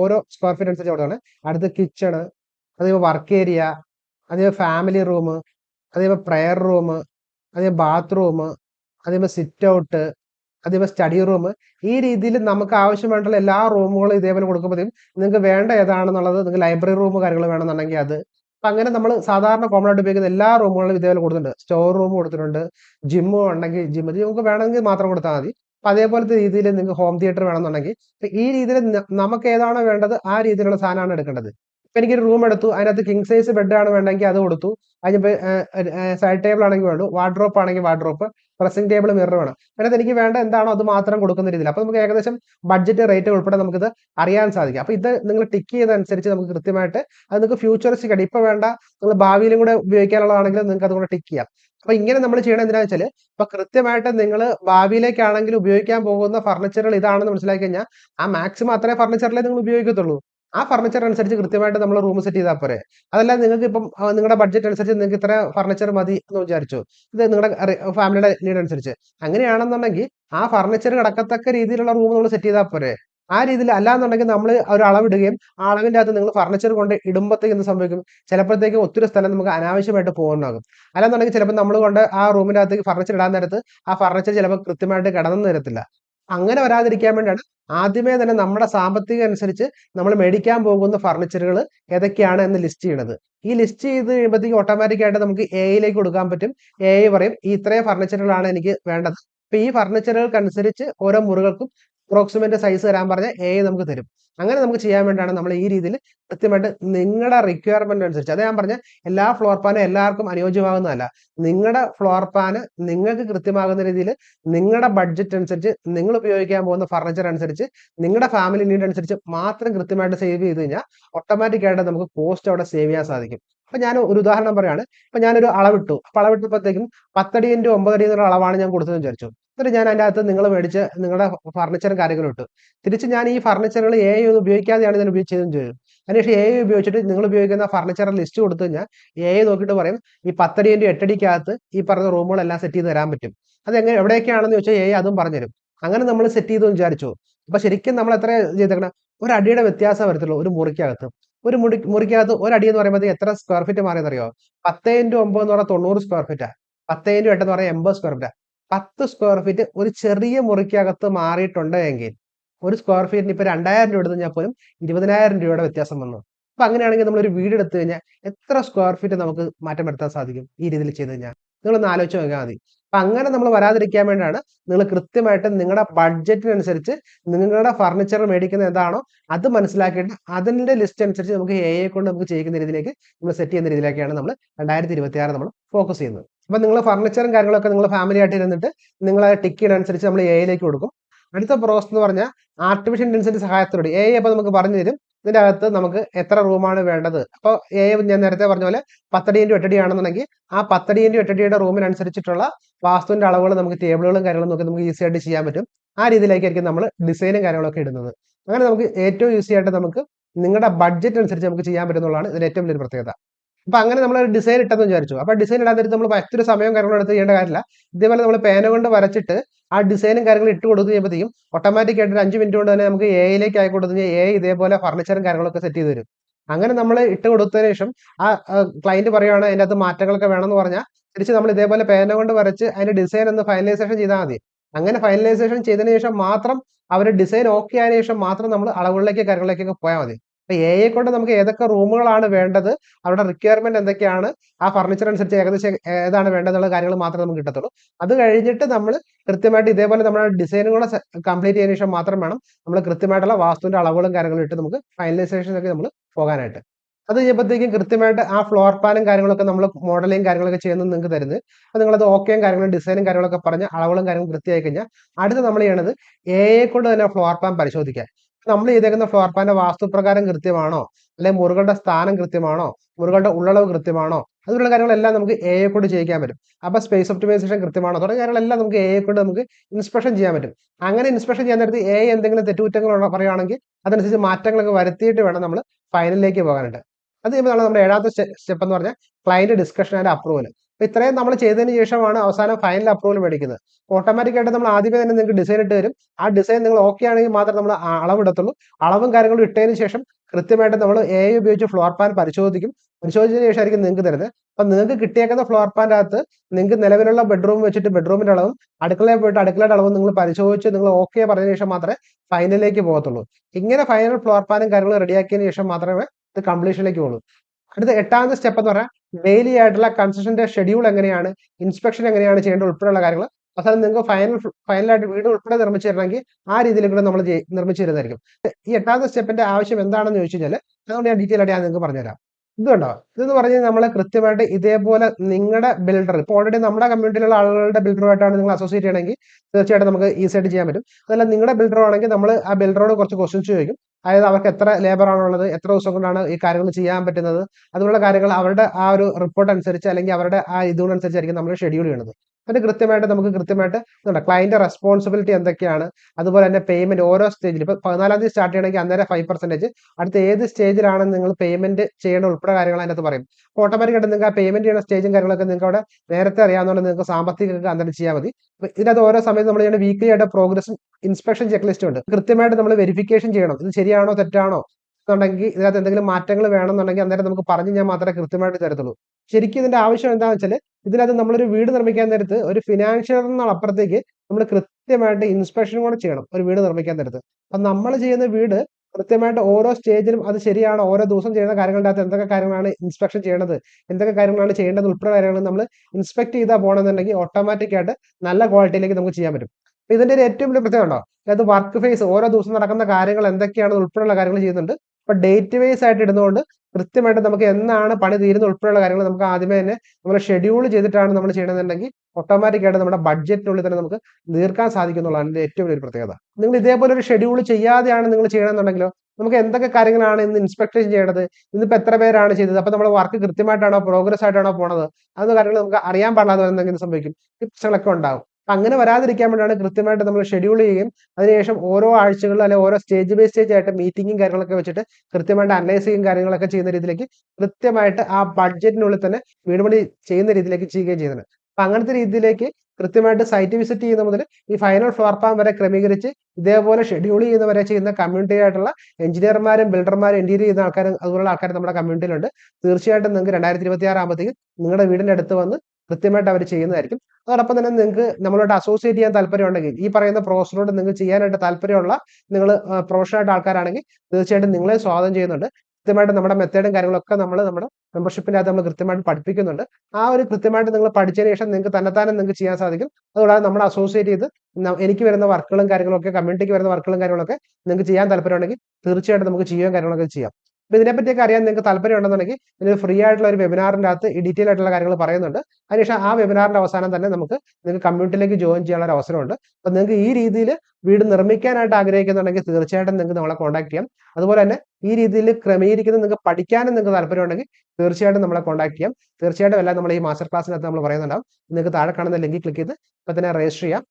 ഓരോ സ്ക്വയർ ഫീറ്റ് അനുസരിച്ച് കൊടുത്താണ് അടുത്ത് കിച്ചണ് അതേപോലെ വർക്ക് ഏരിയ അതേപോലെ ഫാമിലി റൂം അതേപോലെ പ്രെയർ റൂം അതേപോലെ ബാത്റൂം അതേപോലെ സിറ്റ് ഔട്ട് അതേപോലെ സ്റ്റഡി റൂം ഈ രീതിയിൽ നമുക്ക് ആവശ്യമായിട്ടുള്ള എല്ലാ റൂമുകളും ഇതേപോലെ കൊടുക്കുമ്പോഴത്തേക്കും നിങ്ങൾക്ക് വേണ്ട ഏതാണെന്നുള്ളത് നിങ്ങൾക്ക് ലൈബ്രറി റൂം കാര്യങ്ങൾ വേണമെന്നുണ്ടെങ്കിൽ അത്. അപ്പം അങ്ങനെ നമ്മൾ സാധാരണ കോമൺ ആയിട്ട് ഉപയോഗിക്കുന്ന എല്ലാ റൂമുകളും ഇതേപോലെ കൊടുത്തിട്ടുണ്ട്. സ്റ്റോർ റൂം കൊടുത്തിട്ടുണ്ട് ജിമ്മ് ഉണ്ടെങ്കിൽ ജിമ്മ് നമുക്ക് വേണമെങ്കിൽ മാത്രം കൊടുത്താൽ മതി. അപ്പം അതേപോലത്തെ രീതിയിൽ നിങ്ങൾക്ക് ഹോം തിയേറ്റർ വേണമെന്നുണ്ടെങ്കിൽ ഈ രീതിയിൽ നമുക്ക് ഏതാണോ വേണ്ടത് ആ രീതിയിലുള്ള സാധനമാണ് എടുക്കേണ്ടത്. എനിക്കൊരു റൂം എടുത്തു. അതിനകത്ത് കിങ് സൈസ് ബെഡ് ആണ് വേണ്ടെങ്കിൽ അത് കൊടുത്തു. അതിനിപ്പോൾ സൈഡ് ടേബിൾ ആണെങ്കിൽ വേണ്ടു വാർഡ്രോപ്പ് ആണെങ്കിൽ വാർഡ്രോപ്പ് ഡ്രസ്സിംഗ് ടേബിൾ മിറർ വേണം. അതിനകത്ത് എനിക്ക് വേണ്ട എന്താണോ അത് മാത്രം കൊടുക്കുന്ന രീതിയിൽ. അപ്പോൾ നമുക്ക് ഏകദേശം ബഡ്ജറ്റ് റേറ്റ് ഉൾപ്പെടെ നമുക്കിത് അറിയാൻ സാധിക്കും. അപ്പോൾ ഇത് നിങ്ങൾ ടിക്ക് ചെയ്തനുസരിച്ച് നമുക്ക് കൃത്യമായിട്ട് അത് നിങ്ങൾക്ക് ഫ്യൂച്ചറിസ്റ്റ് ആയിട്ട് ഇപ്പോൾ വേണ്ട നിങ്ങൾ ഭാവിയിലും കൂടെ ഉപയോഗിക്കാനുള്ളതാണെങ്കിൽ നിങ്ങൾക്ക് അതുകൊണ്ട് ടിക്ക് ചെയ്യാം. അപ്പൊ ഇങ്ങനെ നമ്മൾ ചെയ്യണം എന്താണെന്ന് വെച്ചാൽ ഇപ്പൊ കൃത്യമായിട്ട് നിങ്ങൾ ഭാവിയിലേക്കാണെങ്കിൽ ഉപയോഗിക്കാൻ പോകുന്ന ഫർണിച്ചറുകൾ ഇതാണെന്ന് മനസ്സിലാക്കി കഴിഞ്ഞാൽ ആ മാക്സിമം അത്രേ ഫർണിച്ചറിലേ നിങ്ങൾ ഉപയോഗിക്കത്തുള്ളൂ. ആ ഫർണിച്ചർ അനുസരിച്ച് കൃത്യമായിട്ട് നമ്മൾ റൂം സെറ്റ് ചെയ്താൽ പോരെ. അതല്ല നിങ്ങൾക്ക് ഇപ്പം നിങ്ങളുടെ ബഡ്ജറ്റ് അനുസരിച്ച് നിങ്ങൾക്ക് ഇത്ര ഫർണിച്ചർ മതി എന്ന് വിചാരിച്ചു? ഇത് നിങ്ങളുടെ ഫാമിലിയുടെ നീഡ് അനുസരിച്ച്. അങ്ങനെയാണെന്നുണ്ടെങ്കിൽ ആ ഫർണിച്ചർ കിടക്കത്തക്ക രീതിയിലുള്ള റൂം നമ്മൾ സെറ്റ് ചെയ്താൽ പോരെ. ആ രീതിയിൽ അല്ലാന്നുണ്ടെങ്കിൽ നമ്മൾ ഒരു അളവിടുകയും ആ അളവിന്റെ അകത്ത് നിങ്ങൾ ഫർണിച്ചർ കൊണ്ട് ഇടുമ്പോഴത്തേക്ക് എന്ത് സംഭവിക്കും? ചിലപ്പോഴത്തേക്കും ഒത്തിരി സ്ഥലം നമുക്ക് അനാവശ്യമായിട്ട് പോകുന്നതാകും അല്ലാന്നുണ്ടെങ്കിൽ ചിലപ്പോൾ നമ്മൾ കൊണ്ട് ആ റൂമിന്റെ അകത്തേക്ക് ഫർണിച്ചർ ഇടാൻ നേരത്ത് ആ ഫർണിച്ചർ ചിലപ്പോൾ കൃത്യമായിട്ട് കിടന്നു തരത്തില്ല അങ്ങനെ വരാതിരിക്കാൻ വേണ്ടിയാണ് ആദ്യമേ തന്നെ നമ്മുടെ സാമ്പത്തിക അനുസരിച്ച് നമ്മൾ മേടിക്കാൻ പോകുന്ന ഫർണിച്ചറുകൾ ഏതൊക്കെയാണ് എന്ന് ലിസ്റ്റ് ചെയ്യണത്. ഈ ലിസ്റ്റ് ചെയ്ത് കഴിയുമ്പോഴത്തേക്ക് ഓട്ടോമാറ്റിക് ആയിട്ട് നമുക്ക് എയിലേക്ക് കൊടുക്കാൻ പറ്റും. എ പറയും ഈ ഇത്രയും ഫർണിച്ചറുകളാണ് എനിക്ക് വേണ്ടത്. അപ്പൊ ഈ ഫർണിച്ചറുകൾക്ക് അനുസരിച്ച് ഓരോ മുറികൾക്കും അപ്രോക്സിമേറ്റ് സൈസ് തരാൻ പറഞ്ഞ എ നമുക്ക് തരും. അങ്ങനെ നമുക്ക് ചെയ്യാൻ വേണ്ടിയാണ് നമ്മൾ ഈ രീതിയിൽ കൃത്യമായിട്ട് നിങ്ങളുടെ റിക്വയർമെന്റ് അനുസരിച്ച് അത് ഞാൻ പറഞ്ഞ എല്ലാ ഫ്ലോർ പാനും എല്ലാവർക്കും അനുയോജ്യമാകുന്നതല്ല. നിങ്ങളുടെ ഫ്ലോർ പാന് നിങ്ങൾക്ക് കൃത്യമാകുന്ന രീതിയിൽ നിങ്ങളുടെ ബഡ്ജറ്റ് അനുസരിച്ച് നിങ്ങൾ ഉപയോഗിക്കാൻ പോകുന്ന ഫർണിച്ചർ അനുസരിച്ച് നിങ്ങളുടെ ഫാമിലി നീഡ് അനുസരിച്ച് മാത്രം കൃത്യമായിട്ട് സേവ് ചെയ്ത് കഴിഞ്ഞാൽ ഓട്ടോമാറ്റിക് ആയിട്ട് നമുക്ക് കോസ്റ്റ് അവിടെ സേവ് ചെയ്യാൻ സാധിക്കും. അപ്പൊ ഞാൻ ഒരു ഉദാഹരണം പറയാണ്. ഇപ്പൊ ഞാനൊരു അളവിട്ടു. അപ്പൊ അളവിട്ടപ്പോഴത്തേക്കും പത്തടി ഇന്റു ഒമ്പതടി എന്നുള്ള അളവാണ് ഞാൻ കൊടുത്തതെന്ന് വിചാരിച്ചു. എന്നിട്ട് ഞാൻ അതിന്റെ അകത്ത് നിങ്ങൾ മേടിച്ച് നിങ്ങളുടെ ഫർണിച്ചറും കാര്യങ്ങളും ഇട്ടു. തിരിച്ച് ഞാൻ ഈ ഫർണിച്ചറുകൾ എ ഒന്നും ഉപയോഗിക്കാതെയാണ് ഞാൻ ഉപയോഗിച്ചതെന്ന് ചോദിച്ചു അതിനുശേഷം എ ഉപയോഗിച്ചിട്ട് നിങ്ങൾ ഉപയോഗിക്കുന്ന ഫർണിച്ചർ ലിസ്റ്റ് കൊടുത്തു കഴിഞ്ഞാൽ എ നോക്കിയിട്ട് പറയും ഈ പത്തടി ഇന്റു എട്ടടിക്കകത്ത് ഈ പറഞ്ഞ റൂമുകളെല്ലാം സെറ്റ് ചെയ്ത് തരാൻ പറ്റും. അത് എങ്ങനെ എവിടെയൊക്കെയാണെന്ന് ചോദിച്ചാൽ എ അതും പറഞ്ഞുതരും അങ്ങനെ നമ്മൾ സെറ്റ് ചെയ്തു വിചാരിച്ചു. അപ്പൊ ശരിക്കും നമ്മൾ എത്ര ചെയ്തേക്കണം? ഒരു അടിയുടെ വ്യത്യാസം വരത്തുള്ളൂ ഒരു മുറിക്കകത്ത്. ഒരു മുറി മുറിക്കകത്ത് ഒരു അടി എന്ന് പറയുമ്പോൾ എത്ര സ്ക്വയർ ഫീറ്റ് മാറിയെന്നറിയോ? പത്ത് ഇന്റു ഒമ്പത് എന്ന് പറഞ്ഞാൽ തൊണ്ണൂറ് സ്ക്വയർ ഫീറ്റാ പത്ത് ഇന്റു എട്ട് എന്ന് പറഞ്ഞാൽ എൺപത് സ്ക്വയർ ഫീറ്റാ പത്ത് സ്ക്വയർ ഫീറ്റ് ഒരു ചെറിയ മുറിക്കകത്ത് മാറിയിട്ടുണ്ട് എങ്കിൽ ഒരു സ്ക്വയർ ഫീറ്റിന് ഇപ്പൊ രണ്ടായിരം രൂപ എടുത്തു കഴിഞ്ഞാൽ പോലും ഇരുപതിനായിരം രൂപയുടെ വ്യത്യാസം വന്നു. അപ്പൊ അങ്ങനെയാണെങ്കിൽ നമ്മൾ ഒരു വീട് എടുത്തു കഴിഞ്ഞാൽ എത്ര സ്ക്വയർ ഫീറ്റ് നമുക്ക് മാറ്റം വരുത്താൻ സാധിക്കും ഈ രീതിയിൽ ചെയ്ത് കഴിഞ്ഞാൽ നിങ്ങളൊന്ന് ആലോചിച്ച് നോക്കിയാൽ മതി. അപ്പൊ അങ്ങനെ നമ്മൾ വരാതിരിക്കാൻ വേണ്ടിയാണ് നിങ്ങൾ കൃത്യമായിട്ട് നിങ്ങളുടെ ബഡ്ജറ്റിനനുസരിച്ച് നിങ്ങളുടെ ഫർണിച്ചർ മേടിക്കുന്ന എന്താണോ അത് മനസ്സിലാക്കിയിട്ട് അതിന്റെ ലിസ്റ്റ് അനുസരിച്ച് നമുക്ക് എ കൊണ്ട് നമുക്ക് ചെയ്യുന്ന രീതിയിലേക്ക് നമ്മൾ സെറ്റ് ചെയ്യുന്ന രീതിയിലേക്കാണ് നമ്മൾ രണ്ടായിരത്തി ഇരുപത്തി ആറ് നമ്മൾ ഫോക്കസ് ചെയ്യുന്നത്. അപ്പൊ നിങ്ങൾ ഫർണിച്ചറും കാര്യങ്ങളൊക്കെ നിങ്ങൾ ഫാമിലി ആയിട്ട് ഇരുന്നിട്ട് നിങ്ങൾ ടിക്ക് അനുസരിച്ച് നമ്മൾ എയിലേക്ക് കൊടുക്കും. അടുത്ത പ്രോസസ് എന്ന് പറഞ്ഞാൽ ആർട്ടിഫിഷ്യൽ ഇന്റലിജൻസിന്റെ സഹായത്തോടെ എ അപ്പോൾ നമുക്ക് പറഞ്ഞു തരും. ഇതിന്റെ അകത്ത് നമുക്ക് എത്ര റൂമാണ് വേണ്ടത്? അപ്പോൾ എ ഞാൻ നേരത്തെ പറഞ്ഞ പോലെ പത്തടി ഇന്റു എട്ടടി ആണെന്നുണ്ടെങ്കിൽ ആ പത്തടി ഇന്റു എട്ടടിയുടെ റൂമിനനുസരിച്ചിട്ടുള്ള വാസ്തുവിന്റെ അളവുകൾ നമുക്ക് ടേബിളുകളും കാര്യങ്ങളും നോക്കി നമുക്ക് ഈസി ആയിട്ട് ചെയ്യാൻ പറ്റും. ആ രീതിയിലേക്കായിരിക്കും നമ്മൾ ഡിസൈനും കാര്യങ്ങളൊക്കെ ഇടുന്നത്. അങ്ങനെ നമുക്ക് ഏറ്റവും ഈസി ആയിട്ട് നമുക്ക് നിങ്ങളുടെ ബഡ്ജറ്റ് അനുസരിച്ച് നമുക്ക് ചെയ്യാൻ പറ്റുന്നതാണ് ഇതിന് ഏറ്റവും വലിയൊരു പ്രത്യേകത. അപ്പൊ അങ്ങനെ നമ്മൾ ഒരു ഡിസൈൻ ഇട്ടെന്ന് വിചാരിച്ചു. അപ്പൊ ഡിസൈൻ ഇടാൻ നേരത്ത് നമ്മൾ മറ്റൊരു സമയം കാര്യങ്ങളും എടുത്ത് ചെയ്യേണ്ട കാര്യമില്ല. ഇതേപോലെ നമ്മൾ പേന കൊണ്ട് വരച്ചിട്ട് ആ ഡിസൈനും കാര്യങ്ങളും ഇട്ട് കൊടുത്തു കഴിയുമ്പോഴത്തേക്കും ഓട്ടോമാറ്റിക് ആയിട്ട് അഞ്ച് മിനിറ്റ് കൊണ്ട് തന്നെ നമുക്ക് എയിലേക്ക് ആയി കൊടുത്തു കഴിഞ്ഞാൽ എ ഇതേപോലെ ഫർണിച്ചറും കാര്യങ്ങളൊക്കെ സെറ്റ് ചെയ്ത് തരും. അങ്ങനെ നമ്മൾ ഇട്ട് കൊടുത്തതിന് ശേഷം ആ ക്ലയന്റ് പറയുകയാണ് അതിന്റെ അകത്ത് മാറ്റങ്ങളൊക്കെ വേണമെന്ന് പറഞ്ഞാൽ തിരിച്ച് നമ്മൾ ഇതേപോലെ പേന കൊണ്ട് വരച്ച് അതിന്റെ ഡിസൈൻ ഒന്ന് ഫൈനലൈസേഷൻ ചെയ്താൽ മതി. അങ്ങനെ ഫൈനലൈസേഷൻ ചെയ്തതിന് ശേഷം മാത്രം അവർ ഡിസൈൻ ഓക്കെ ആയതിനു ശേഷം മാത്രം നമ്മൾ അളവുകളിലേക്ക് കാര്യങ്ങളിലേക്കൊക്കെ പോയാൽ മതി. അപ്പൊ എ കൊണ്ട് നമുക്ക് ഏതൊക്കെ റൂമുകളാണ് വേണ്ടത് അവരുടെ റിക്വയർമെന്റ് എന്തൊക്കെയാണ് ആ ഫർണിച്ചർ അനുസരിച്ച് ഏകദേശം ഏതാണ് വേണ്ടതെന്നുള്ള കാര്യങ്ങൾ മാത്രമേ നമുക്ക് കിട്ടത്തുള്ളൂ. അത് കഴിഞ്ഞിട്ട് നമ്മൾ കൃത്യമായിട്ട് ഇതേപോലെ നമ്മുടെ ഡിസൈനും കൂടെ കംപ്ലീറ്റ് ചെയ്തതിനു ശേഷം മാത്രം വേണം നമ്മൾ കൃത്യമായിട്ടുള്ള വാസ്തുവിന്റെ അളവുകളും കാര്യങ്ങളും ഇട്ട് നമുക്ക് ഫൈനലൈസേഷനൊക്കെ നമ്മൾ പോകാനായിട്ട്. അത് ചെയ്യുമ്പോഴത്തേക്കും കൃത്യമായിട്ട് ആ ഫ്ലോർ പ്ലാനും കാര്യങ്ങളൊക്കെ നമ്മൾ മോഡലിങ് കാര്യങ്ങളൊക്കെ ചെയ്യുന്നത് നിങ്ങൾക്ക് തരുന്നത്. അപ്പോൾ നിങ്ങളത് ഓക്കെയും കാര്യങ്ങളും ഡിസൈനും കാര്യങ്ങളൊക്കെ പറഞ്ഞ് അളവുകളും കാര്യങ്ങളും കൃത്യമായി കഴിഞ്ഞാൽ അടുത്ത് നമ്മൾ ചെയ്യണത് എ കൊണ്ട് തന്നെ ഫ്ലോർ പ്ലാൻ പരിശോധിക്കാൻ. നമ്മൾ ചെയ്തേക്കുന്ന ഫ്ലോർ പ്ലാന്റെ വാസ്തുപ്രകാരം കൃത്യമാണോ? അല്ലെങ്കിൽ മുറികളുടെ സ്ഥാനം കൃത്യമാണോ? മുറികളുടെ ഉള്ളളവ് കൃത്യമാണോ? അതുപോലുള്ള കാര്യങ്ങളെല്ലാം നമുക്ക് എ ഐ കൊണ്ട് ചെയ്യിക്കാൻ പറ്റും. അപ്പൊ സ്പേസ് ഒപ്റ്റിമൈസേഷൻ കൃത്യമാണോ? തുടങ്ങിയ കാര്യങ്ങളെല്ലാം നമുക്ക് എ ഐ കൊണ്ട് നമുക്ക് ഇൻസ്പെക്ഷൻ ചെയ്യാൻ പറ്റും. അങ്ങനെ ഇൻസ്പെക്ഷൻ ചെയ്യാൻ നേരത്ത് എ ഐ എന്തെങ്കിലും തെറ്റുകുറ്റങ്ങൾ പറയുകയാണെങ്കിൽ അതനുസരിച്ച് മാറ്റങ്ങളൊക്കെ വരുത്തിയിട്ട് വേണം നമ്മൾ ഫൈനലിലേക്ക് പോകാനായിട്ട്. അത് കഴിയുമ്പോൾ നമ്മുടെ ഏഴാമത്തെ സ്റ്റെപ്പ് എന്ന് പറഞ്ഞാൽ ക്ലയന്റ് ഡിസ്കഷൻ ആൻഡ് അപ്രൂവൽ അപ്പൊ ഇത്രയും നമ്മൾ ചെയ്തതിന് ശേഷമാണ് അവസാനം ഫൈനൽ അപ്രൂവൽ മേടിക്കുന്നത്. ഓട്ടോമാറ്റിക്കായിട്ട് നമ്മൾ ആദ്യമേ തന്നെ നിങ്ങൾക്ക് ഡിസൈൻ ഇട്ട് തരും. ആ ഡിസൈൻ നിങ്ങൾ ഓക്കെ ആണെങ്കിൽ മാത്രം നമ്മൾ അളവിടത്തുള്ളൂ. അളവും കാര്യങ്ങളും ഇട്ടതിന് ശേഷം കൃത്യമായിട്ട് നമ്മൾ എ ഉപയോഗിച്ച് ഫ്ലോർ പ്ലാൻ പരിശോധിക്കും. പരിശോധിച്ചതിന് ശേഷമായിരിക്കും നിങ്ങൾക്ക് തരുന്നത്. അപ്പൊ നിങ്ങൾക്ക് കിട്ടിയേക്കുന്ന ഫ്ലോർ പ്ലാന്റെ അകത്ത് നിങ്ങൾക്ക് നിലവിലുള്ള ബെഡ്റൂം വെച്ചിട്ട് ബെഡ്റൂമിന്റെ അളവും അടുക്കളയിൽ പോയിട്ട് അടുക്കളയുടെ അളവും നിങ്ങൾ പരിശോധിച്ച് നിങ്ങൾ ഓക്കെ പറഞ്ഞതിന് ശേഷം മാത്രമേ ഫൈനലിലേക്ക് പോകത്തുള്ളൂ. ഇങ്ങനെ ഫൈനൽ ഫ്ലോർ പ്ലാനും കാര്യങ്ങളും റെഡിയാക്കിയതിന് ശേഷം മാത്രമേ ഇത് കംപ്ലീഷനിലേക്ക് പോകുള്ളൂ അടുത്ത എട്ടാമത്തെ സ്റ്റെപ്പ് എന്ന് പറഞ്ഞാൽ ഡെയിലി ആയിട്ടുള്ള കൺസ്ട്രക്ഷന്റെ ഷെഡ്യൂൾ എങ്ങനെയാണ്? ഇൻസ്പെക്ഷൻ എങ്ങനെയാണ് ചെയ്യേണ്ടത് ഉൾപ്പെടെയുള്ള കാര്യങ്ങൾ. അവസാനം നിങ്ങൾക്ക് ഫൈനൽ ഫൈനലായിട്ട് വീട് ഉൾപ്പെടെ നിർമ്മിച്ചു തരണമെങ്കിൽ ആ രീതിയിൽ കൂടെ നമ്മൾ നിർമ്മിച്ചു തരുന്നതായിരിക്കും. ഈ എട്ടാമത്തെ സ്റ്റെപ്പിന്റെ ആവശ്യം എന്താണെന്ന് ചോദിച്ചു കഴിഞ്ഞാൽ അതുകൊണ്ട് ഞാൻ ഡീറ്റെയിൽ ആയിട്ട് ഞാൻ നിങ്ങൾക്ക് പറഞ്ഞുതരാം. ഇതുണ്ടോ ഇതെന്ന് പറഞ്ഞാൽ നമ്മൾ കൃത്യമായിട്ട് ഇതേപോലെ നിങ്ങളുടെ ബിൽഡർ ഇപ്പോൾ ഓൾറെഡി നമ്മുടെ കമ്മ്യൂണിറ്റിയിലുള്ള ആളുകളുടെ ബിൽഡറുമായിട്ടാണ് നിങ്ങൾ അസോസിയേറ്റ് ചെയ്യണമെങ്കിൽ തീർച്ചയായിട്ടും നമുക്ക് ഈസി ആയിട്ട് ചെയ്യാൻ പറ്റും. അതല്ല നിങ്ങളുടെ ബിൽഡർ ആണെങ്കിൽ നമ്മൾ ആ ബിൽഡറോട് കുറച്ച് ക്വസ്റ്റ്യൻസ് ചോദിക്കും. അതായത് അവർക്ക് എത്ര ലേബർ ആണുള്ളത് എത്ര ദിവസം കൊണ്ടാണ് ഈ കാര്യങ്ങൾ ചെയ്യാൻ പറ്റുന്നത് അതുപോലുള്ള കാര്യങ്ങൾ അവരുടെ ആ ഒരു റിപ്പോർട്ട് അനുസരിച്ച് അല്ലെങ്കിൽ അവരുടെ ആ ഇതുകൊണ്ടനുസരിച്ചായിരിക്കും നമ്മൾ ഷെഡ്യൂൾ ചെയ്യുന്നത്. അത് കൃത്യമായിട്ട് നമുക്ക് കൃത്യമായിട്ട് ക്ലയന്റ് റെസ്പോൺസിബിലിറ്റി എന്തൊക്കെയാണ്? അതുപോലെ തന്നെ പേയ്മെന്റ് ഓരോ സ്റ്റേജിൽ ഇപ്പൊ പതിനാലാം തീയതി സ്റ്റാർട്ട് ചെയ്യണമെങ്കിൽ അന്നേരം ഫൈവ് പെർസെന്റേജ് അടുത്ത ഏത് സ്റ്റേജിലാണ് നിങ്ങൾ പേയ്മെന്റ് ചെയ്യേണ്ട ഉൾപ്പെടെ കാര്യങ്ങൾ അതിനകത്ത് പറയും. ഓട്ടോമാറ്റിക്കായിട്ട് നിങ്ങൾക്ക് ആ പേയ്മെന്റ് ചെയ്യുന്ന സ്റ്റേജും കാര്യങ്ങളൊക്കെ നിങ്ങൾക്ക് അവിടെ നേരത്തെ അറിയാവുന്നതുകൊണ്ട് നിങ്ങൾക്ക് സാമ്പത്തിക അന്നേരം ചെയ്യാൻ മതി. ഇതിനകത്ത് ഓരോ സമയത്ത് നമ്മൾ ചെയ്യുന്ന വീക്ക്ലി ആയിട്ട് പ്രോഗ്രസ് ഇൻസ്പെക്ഷൻ ചെക്ക് ലിസ്റ്റ് ഉണ്ട്. കൃത്യമായിട്ട് നമ്മൾ വെരിഫിക്കേഷൻ ചെയ്യണം. ഇത് ശരിയാണോ തെറ്റാണോ? എന്നുണ്ടെങ്കിൽ ഇതിനകത്ത് എന്തെങ്കിലും മാറ്റങ്ങൾ വേണമെന്നുണ്ടെങ്കിൽ അന്നേരം നമുക്ക് പറഞ്ഞു ഞാൻ മാത്രമേ കൃത്യമായിട്ട് തരത്തുള്ളൂ. ശരിക്കും ഇതിന്റെ ആവശ്യം എന്താണെന്ന് വെച്ചാൽ ഇതിനകത്ത് നമ്മളൊരു വീട് നിർമ്മിക്കാൻ നേരത്ത് ഒരു ഫിനാൻഷ്യൽ അപ്പുറത്തേക്ക് നമ്മൾ കൃത്യമായിട്ട് ഇൻസ്പെക്ഷൻ കൂടെ ചെയ്യണം ഒരു വീട് നിർമ്മിക്കാൻ നേരത്ത്. അപ്പൊ നമ്മൾ ചെയ്യുന്ന വീട് കൃത്യമായിട്ട് ഓരോ സ്റ്റേജിലും അത് ശരിയാണോ ഓരോ ദിവസം ചെയ്യുന്ന കാര്യങ്ങളുടെ അകത്ത് എന്തൊക്കെ കാര്യങ്ങളാണ് ഇൻസ്പെക്ഷൻ ചെയ്യേണ്ടത് എന്തൊക്കെ കാര്യങ്ങളാണ് ചെയ്യേണ്ടത് ഉൾപ്പെടെ കാര്യങ്ങൾ നമ്മൾ ഇൻസ്പെക്ട് ചെയ്താൽ പോകണമെന്നുണ്ടെങ്കിൽ ഓട്ടോമാറ്റിക് ആയിട്ട് നല്ല ക്വാളിറ്റിയിലേക്ക് നമുക്ക് ചെയ്യാൻ പറ്റും. ഇതിന്റെ ഒരു ഏറ്റവും വലിയ പ്രത്യേകത ഉണ്ടോ? അതായത് വർക്ക് ഫേസ് ഓരോ ദിവസം നടക്കുന്ന കാര്യങ്ങൾ എന്തൊക്കെയാണ് ഉൾപ്പെടെയുള്ള കാര്യങ്ങൾ ചെയ്യുന്നുണ്ട്. അപ്പൊ ഡേറ്റ് വൈസ് ആയിട്ട് ഇടുന്നതുകൊണ്ട് കൃത്യമായിട്ട് നമുക്ക് എന്നാണ് പണി തീരുന്ന ഉൾപ്പെടെയുള്ള കാര്യങ്ങൾ നമുക്ക് ആദ്യമേ തന്നെ നമ്മൾ ഷെഡ്യൂൾ ചെയ്തിട്ടാണ് നമ്മൾ ചെയ്യണമെന്നുണ്ടെങ്കിൽ ഓട്ടോമാറ്റിക് ആയിട്ട് നമ്മുടെ ബഡ്ജറ്റിനുള്ളിൽ തന്നെ നമുക്ക് തീർക്കാൻ സാധിക്കുന്നുള്ളതാണ് ഇതിന്റെ ഏറ്റവും വലിയ പ്രത്യേകത. നിങ്ങൾ ഇതേപോലെ ഒരു ഷെഡ്യൂൾ ചെയ്യാതെയാണ് നിങ്ങൾ ചെയ്യണമെന്നുണ്ടെങ്കിലോ നമുക്ക് എന്തൊക്കെ കാര്യങ്ങളാണ് ഇന്ന് ഇൻസ്പെക്ഷൻ ചെയ്യേണ്ടത് ഇന്നിപ്പോൾ എത്ര പേരാണ് ചെയ്തത് അപ്പോൾ നമ്മൾ വർക്ക് കൃത്യമായിട്ടാണോ പ്രോഗ്രസ് ആയിട്ടാണോ പോണത് അതൊന്നും കാര്യങ്ങൾ നമുക്ക് അറിയാൻ പാടില്ലാതെ എന്തെങ്കിലും സംഭവിക്കും. ടിപ്സുകളൊക്കെ ഉണ്ടാകും അങ്ങനെ വരാതിരിക്കാൻ വേണ്ടിയാണ് കൃത്യമായിട്ട് നമ്മൾ ഷെഡ്യൂൾ ചെയ്യുകയും അതിനുശേഷം ഓരോ ആഴ്ചകളിൽ അല്ലെങ്കിൽ ഓരോ സ്റ്റേജ് ബൈ സ്റ്റേജ് ആയിട്ട് മീറ്റിങ്ങും കാര്യങ്ങളൊക്കെ വെച്ചിട്ട് കൃത്യമായിട്ട് അനലൈസ് ചെയ്യും കാര്യങ്ങളൊക്കെ ചെയ്യുന്ന രീതിയിലേക്ക് കൃത്യമായിട്ട് ആ ബഡ്ജറ്റിനുള്ളിൽ തന്നെ വീടുപണി ചെയ്യുന്ന രീതിയിലേക്ക് ചെയ്യുകയും ചെയ്യുന്നത് അപ്പം അങ്ങനത്തെ രീതിയിലേക്ക് കൃത്യമായിട്ട് സൈറ്റ് വിസിറ്റ് ചെയ്യുന്ന മുതൽ ഈ ഫൈനൽ ഫ്ലോർ പ്ലാൻ വരെ ക്രമീകരിച്ച് ഇതേപോലെ ഷെഡ്യൂൾ ചെയ്യുന്നവരെ ചെയ്യുന്ന കമ്മ്യൂണിറ്റി ആയിട്ടുള്ള എഞ്ചിനീയർമാരും ബിൽഡർമാരും എൻഡിയർ ചെയ്യുന്ന ആൾക്കാരും അതുപോലുള്ള ആൾക്കാർ നമ്മുടെ കമ്മ്യൂണിറ്റിയിലുണ്ട് തീർച്ചയായിട്ടും നിങ്ങൾക്ക് രണ്ടായിരത്തി ഇരുപത്തി ആറാകുമ്പോഴത്തേക്കും നിങ്ങളുടെ വീടിന്റെ അടുത്ത് വന്ന് കൃത്യമായിട്ട് അവർ ചെയ്യുന്നതായിരിക്കും. അതോടൊപ്പം തന്നെ നിങ്ങൾക്ക് നമ്മളോട് അസോസിയേറ്റ് ചെയ്യാൻ താല്പര്യമുണ്ടെങ്കിൽ ഈ പറയുന്ന പ്രൊഫസറോട് നിങ്ങൾ ചെയ്യാനായിട്ട് താല്പര്യമുള്ള നിങ്ങൾ പ്രൊഫഷണലായിട്ട് ആൾക്കാരാണെങ്കിൽ തീർച്ചയായിട്ടും നിങ്ങളെ സ്വാഗതം ചെയ്യുന്നുണ്ട്. കൃത്യമായിട്ട് നമ്മുടെ മെത്തേഡും കാര്യങ്ങളൊക്കെ നമ്മൾ നമ്മുടെ മെമ്പർഷിപ്പിന്റെ അകത്ത് നമ്മൾ കൃത്യമായിട്ട് പഠിപ്പിക്കുന്നുണ്ട്. ആ ഒരു കൃത്യമായിട്ട് നിങ്ങൾ പഠിച്ചതിന് ശേഷം നിങ്ങൾക്ക് തന്നെത്താനെ നിങ്ങൾക്ക് ചെയ്യാൻ സാധിക്കും. അതുകൂടാതെ നമ്മൾ അസോസിയേറ്റ് ചെയ്ത് എനിക്ക് വരുന്ന വർക്കുകളും കാര്യങ്ങളൊക്കെ കമ്മ്യൂണിറ്റിക്ക് വരുന്ന വർക്കുകളും കാര്യങ്ങളൊക്കെ നിങ്ങൾക്ക് ചെയ്യാൻ താല്പര്യമുണ്ടെങ്കിൽ തീർച്ചയായിട്ടും നമുക്ക് ചെയ്യുകയും കാര്യങ്ങളൊക്കെ ചെയ്യാം. അപ്പോൾ ഇതിനെപ്പറ്റിയൊക്കെ അറിയാൻ നിങ്ങൾക്ക് താല്പര്യം ഉണ്ടെന്നുണ്ടെങ്കിൽ ഇതിന് ഫ്രീ ആയിട്ടുള്ള ഒരു വെബിനാറിന്റെ അകത്ത് ഡീറ്റെയിൽ ആയിട്ടുള്ള കാര്യങ്ങൾ പറയുന്നുണ്ട്. അതിനുശേഷം ആ വെബിനാറിന്റെ അവസാനം തന്നെ നമുക്ക് നിങ്ങൾക്ക് കമ്മ്യൂണിറ്റിയിലേക്ക് ജോയിൻ ചെയ്യാനുള്ള ഒരു അവസരമുണ്ട്. അപ്പോൾ നിങ്ങൾക്ക് ഈ രീതിയിൽ വീട് നിർമ്മിക്കാനായിട്ട് ആഗ്രഹിക്കുന്നുണ്ടെങ്കിൽ തീർച്ചയായിട്ടും നിങ്ങൾക്ക് നമ്മളെ കോൺടാക്ട് ചെയ്യാം. അതുപോലെ തന്നെ ഈ രീതിയിൽ ക്രമീകരിക്കുന്നത് നിങ്ങൾക്ക് പഠിക്കാനും നിങ്ങൾക്ക് താല്പര്യമുണ്ടെങ്കിൽ തീർച്ചയായിട്ടും നമ്മളെ കോൺടാക്ട് ചെയ്യാം. തീർച്ചയായിട്ടും എല്ലാം നമ്മൾ ഈ മാസ്റ്റർ ക്ലാസ്സിനകത്ത് നമ്മൾ പറയുന്നുണ്ടാവും. നിങ്ങൾക്ക് താഴെ കാണുന്ന ലിങ്കിൽ ക്ലിക്ക് ചെയ്ത് ഇപ്പം തന്നെ രജിസ്റ്റർ ചെയ്യാം.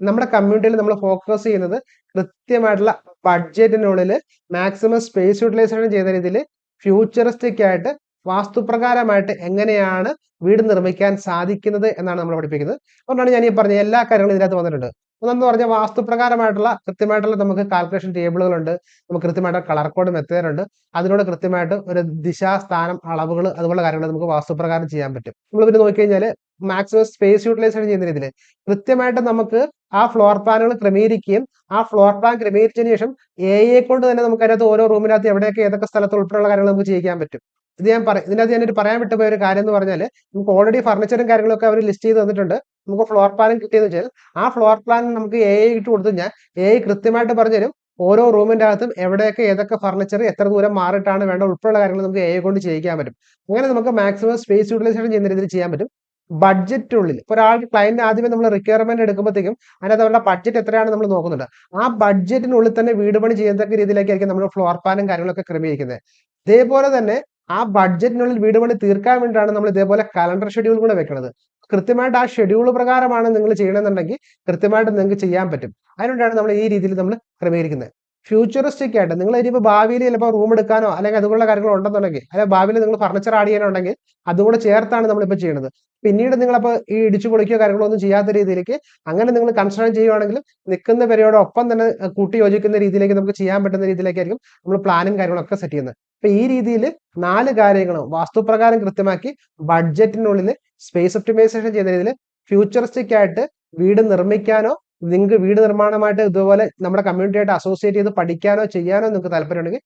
നമ്മുടെ കമ്മ്യൂണിറ്റിയിൽ നമ്മൾ ഫോക്കസ് ചെയ്യുന്നത് കൃത്യമായിട്ടുള്ള ബഡ്ജറ്റിനുള്ളിൽ മാക്സിമം സ്പേസ് യൂട്ടിലൈസേഷൻ ചെയ്യുന്ന രീതിയിൽ ഫ്യൂച്ചറിസ്റ്റിക് ആയിട്ട് വാസ്തുപ്രകാരമായിട്ട് എങ്ങനെയാണ് വീട് നിർമ്മിക്കാൻ സാധിക്കുന്നത് എന്നാണ് നമ്മൾ പഠിപ്പിക്കുന്നത്. അതുകൊണ്ടാണ് ഞാൻ ഈ പറഞ്ഞ എല്ലാ കാര്യങ്ങളും ഇതിനകത്ത് വന്നിട്ടുണ്ട്. ഒന്നെന്ന് പറഞ്ഞാൽ വാസ്തുപ്രകാരമായിട്ടുള്ള കൃത്യമായിട്ടുള്ള നമുക്ക് കാൽക്കുലേഷൻ ടേബിളുകളുണ്ട് നമുക്ക് കൃത്യമായിട്ട് കളർ കോഡ് മെത്തേഡ് ഉണ്ട് അതിനോട് കൃത്യമായിട്ട് ഒരു ദിശ സ്ഥാനം അളവുകൾ അതുപോലുള്ള കാര്യങ്ങൾ നമുക്ക് വാസ്തുപ്രകാരം ചെയ്യാൻ പറ്റും. നമ്മൾ പിന്നെ നോക്കിക്കഴിഞ്ഞാൽ മാക്സിമം സ്പേസ് യൂട്ടിലൈസേഷൻ ചെയ്യുന്ന രീതിയിൽ കൃത്യമായിട്ട് നമുക്ക് ആ ഫ്ലോർ പ്ലാനുകൾ ക്രമീകരിക്കുകയും ആ ഫ്ലോർ പ്ലാൻ ക്രമീകരിച്ചതിന് ശേഷം എ കൊണ്ട് തന്നെ നമുക്ക് അതിനകത്ത് ഓരോ റൂമിനകത്ത് എവിടെയൊക്കെ ഏതൊക്കെ സ്ഥലത്ത് ഉൾപ്പെടെയുള്ള കാര്യങ്ങൾ നമുക്ക് ചെയ്യിക്കാൻ പറ്റും. ഇത് ഞാൻ പറയാം ഇതിനകത്ത് ഞാനൊരു പറയാൻ വിട്ടുപോയ ഒരു കാര്യം എന്ന് പറഞ്ഞാൽ നമുക്ക് ഓൾറെഡി ഫർണിച്ചറും കാര്യങ്ങളൊക്കെ അവർ ലിസ്റ്റ് ചെയ്ത് തന്നിട്ടുണ്ട്. നമുക്ക് ഫ്ലോർ പ്ലാനും കിട്ടിയെന്ന് വെച്ചാൽ ആ ഫ്ലോർ പ്ലാൻ നമുക്ക് എ ഐ ഇട്ട് കൊടുത്തു കഴിഞ്ഞാൽ എ ഐ കൃത്യമായിട്ട് പറഞ്ഞുതരും ഓരോ റൂമിന്റെ അകത്തും എവിടെയൊക്കെ ഏതൊക്കെ ഫർണിച്ചർ എത്ര ദൂരം മാറിയിട്ടാണ് വേണ്ട ഉൾപ്പെടെയുള്ള കാര്യങ്ങൾ നമുക്ക് എ കൊണ്ട് ചെയ്യിക്കാൻ പറ്റും. അങ്ങനെ നമുക്ക് മാക്സിമം സ്പേസ് യൂട്ടിലൈസേഷൻ ചെയ്യുന്ന രീതിയിൽ ചെയ്യാൻ പറ്റും. ബഡ്ജറ്റിനുള്ളിൽ ഇപ്പോൾ ഒരാൾക്ക് ക്ലയന്റ് ആദ്യമേ നമ്മൾ റിക്വയർമെന്റ് എടുക്കുമ്പോഴത്തേക്കും അതിനകത്ത് അവരുടെ ബഡ്ജറ്റ് എത്രയാണ് നമ്മൾ നോക്കുന്നുണ്ട്. ആ ബഡ്ജറ്റിനുള്ളിൽ തന്നെ വീട് പണി ചെയ്യത്തക്ക രീതിയിലേക്കായിരിക്കും നമ്മൾ ഫ്ലോർ പ്ലാനും കാര്യങ്ങളൊക്കെ ക്രമീകരിക്കുന്നത്. ഇതേപോലെ തന്നെ ആ ബഡ്ജറ്റിനുള്ളിൽ വീട് പണി തീർക്കാൻ വേണ്ടിയിട്ടാണ് നമ്മൾ ഇതേപോലെ കലണ്ടർ ഷെഡ്യൂൾ കൂടെ വെക്കുന്നത് കൃത്യമായിട്ട് ആ ഷെഡ്യൂൾ പ്രകാരമാണ് നിങ്ങൾ ചെയ്യണമെന്നുണ്ടെങ്കിൽ കൃത്യമായിട്ട് നിങ്ങൾക്ക് ചെയ്യാൻ പറ്റും. അതിനുകൊണ്ടാണ് നമ്മൾ ഈ രീതിയിൽ നമ്മൾ ക്രമീകരിക്കുന്നത്. ഫ്യൂച്ചറിസ്റ്റിക് ആയിട്ട് നിങ്ങൾ ഇനിയിപ്പോൾ ഭാവിയിൽ ചിലപ്പോൾ റൂം എടുക്കാനോ അല്ലെങ്കിൽ അതുപോലുള്ള കാര്യങ്ങൾ ഉണ്ടെന്നുണ്ടെങ്കിൽ അല്ലെങ്കിൽ ഭാവിയിൽ നിങ്ങൾ ഫർണിച്ചർ ആഡ് ചെയ്യാനുണ്ടെങ്കിൽ അതുകൂടെ ചേർത്താണ് നമ്മളിപ്പോൾ ചെയ്യുന്നത്. പിന്നീട് നിങ്ങളപ്പോൾ ഈ ഇടിച്ചു പൊളിക്കുകയോ കാര്യങ്ങളോ ഒന്നും ചെയ്യാത്ത രീതിയിലേക്ക് അങ്ങനെ നിങ്ങൾ കൺസ്ട്രക്ട് ചെയ്യുവാണെങ്കിൽ നിൽക്കുന്ന പേരോടൊപ്പം തന്നെ കൂട്ടി യോജിക്കുന്ന രീതിയിലേക്ക് നമുക്ക് ചെയ്യാൻ പറ്റുന്ന രീതിയിലേക്കായിരിക്കും നമ്മൾ പ്ലാനും കാര്യങ്ങളൊക്കെ സെറ്റ് ചെയ്യുന്നത്. അപ്പൊ ഈ രീതിയിൽ നാല് കാര്യങ്ങളും വാസ്തുപ്രകാരം കൃത്യമാക്കി ബഡ്ജറ്റിനുള്ളിൽ സ്പേസ് ഒപ്റ്റിമൈസേഷൻ ചെയ്യുന്ന രീതിയിൽ ഫ്യൂച്ചറിസ്റ്റിക് ആയിട്ട് വീട് നിർമ്മിക്കാനോ നിങ്ങൾക്ക് വീട് നിർമ്മാണമായിട്ട് ഇതുപോലെ നമ്മുടെ കമ്മ്യൂണിറ്റി ആയിട്ട് അസോസിയേറ്റ് ചെയ്ത് പഠിക്കാനോ ചെയ്യാനോ നിങ്ങൾക്ക് താല്പര്യമുണ്ടെങ്കിൽ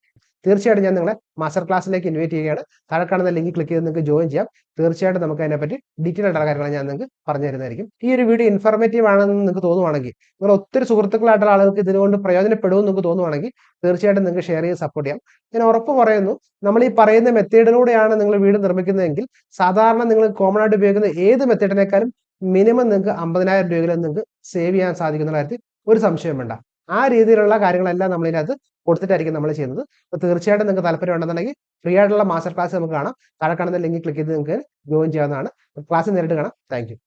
തീർച്ചയായിട്ടും ഞാൻ നിങ്ങളെ മാസ്റ്റർ ക്ലാസ്സിലേക്ക് ഇൻവൈറ്റ് ചെയ്യുകയാണ്. താഴെ കാണുന്ന ലിങ്ക് ക്ലിക്ക് ചെയ്ത് നിങ്ങൾക്ക് ജോയിൻ ചെയ്യാം. തീർച്ചയായിട്ടും നമുക്ക് അതിനെപ്പറ്റി ഡീറ്റെയിൽ ആയിട്ടുള്ള കാര്യങ്ങൾ ഞാൻ നിങ്ങൾക്ക് പറഞ്ഞു തരുന്നതായിരിക്കും. ഈ ഒരു വീഡിയോ ഇൻഫോർമേറ്റീവ് ആണെന്ന് നിങ്ങൾക്ക് തോന്നുവാണെങ്കിൽ നിങ്ങൾ ഒത്തിരി സുഹൃത്തുക്കളായിട്ടുള്ള ആളുകൾക്ക് ഇതിനുകൊണ്ട് പ്രയോജനപ്പെടുമെന്ന് നിങ്ങൾക്ക് തോന്നുവാണെങ്കിൽ തീർച്ചയായിട്ടും നിങ്ങൾക്ക് ഷെയർ ചെയ്ത് സപ്പോർട്ട് ചെയ്യാം. ഞാൻ ഉറപ്പ് പറയുന്നു നമ്മൾ ഈ പറയുന്ന മെത്തേഡിലൂടെയാണ് നിങ്ങൾ വീട് നിർമ്മിക്കുന്നതെങ്കിൽ സാധാരണ നിങ്ങൾ കോമൺ ആയിട്ട് ഉപയോഗിക്കുന്ന ഏത് മെത്തേഡിനേക്കാളും മിനിമം നിങ്ങൾക്ക് അമ്പതിനായിരം രൂപയിലും നിങ്ങൾക്ക് സേവ് ചെയ്യാൻ സാധിക്കുന്ന കാര്യത്തിൽ ഒരു സംശയം വേണ്ട. ആ രീതിയിലുള്ള കാര്യങ്ങളെല്ലാം നമ്മൾ ഇതിനകത്ത് കൊടുത്തിട്ടായിരിക്കും നമ്മൾ ചെയ്യുന്നത്. അപ്പോൾ തീർച്ചയായിട്ടും നിങ്ങൾക്ക് താല്പര്യം ഉണ്ടെന്നുണ്ടെങ്കിൽ ഫ്രീ ആയിട്ടുള്ള മാസ്റ്റർ ക്ലാസ് നമുക്ക് കാണാം. താഴെ കാണുന്ന ലിങ്ക് ക്ലിക്ക് ചെയ്ത് നിങ്ങൾക്ക് ജോയിൻ ചെയ്യാവുന്നതാണ്. ക്ലാസ് നേരിട്ട് കാണാം. താങ്ക്